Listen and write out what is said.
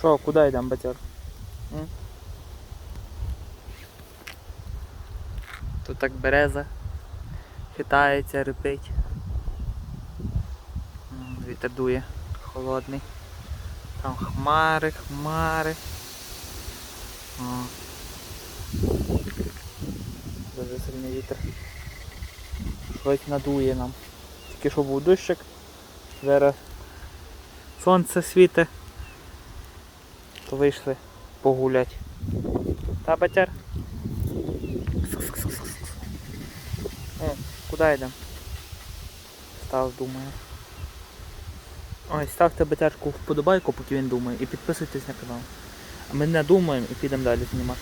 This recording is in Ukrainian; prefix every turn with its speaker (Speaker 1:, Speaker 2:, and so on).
Speaker 1: Що, куди йдемо, батяр? М? Тут так береза хитається, рипить. Вітер дує холодний. Там хмари, хмари. О. Дуже сильний вітер. Щось надує нам. Тільки що був дощик. Зараз сонце світить. Вийшли погулять. Та батяр? О, куди йдемо? Став, думаю. Ой, ставте батярку вподобайку, поки він думає, і підписуйтесь на канал. А ми не думаємо і підемо далі знімати.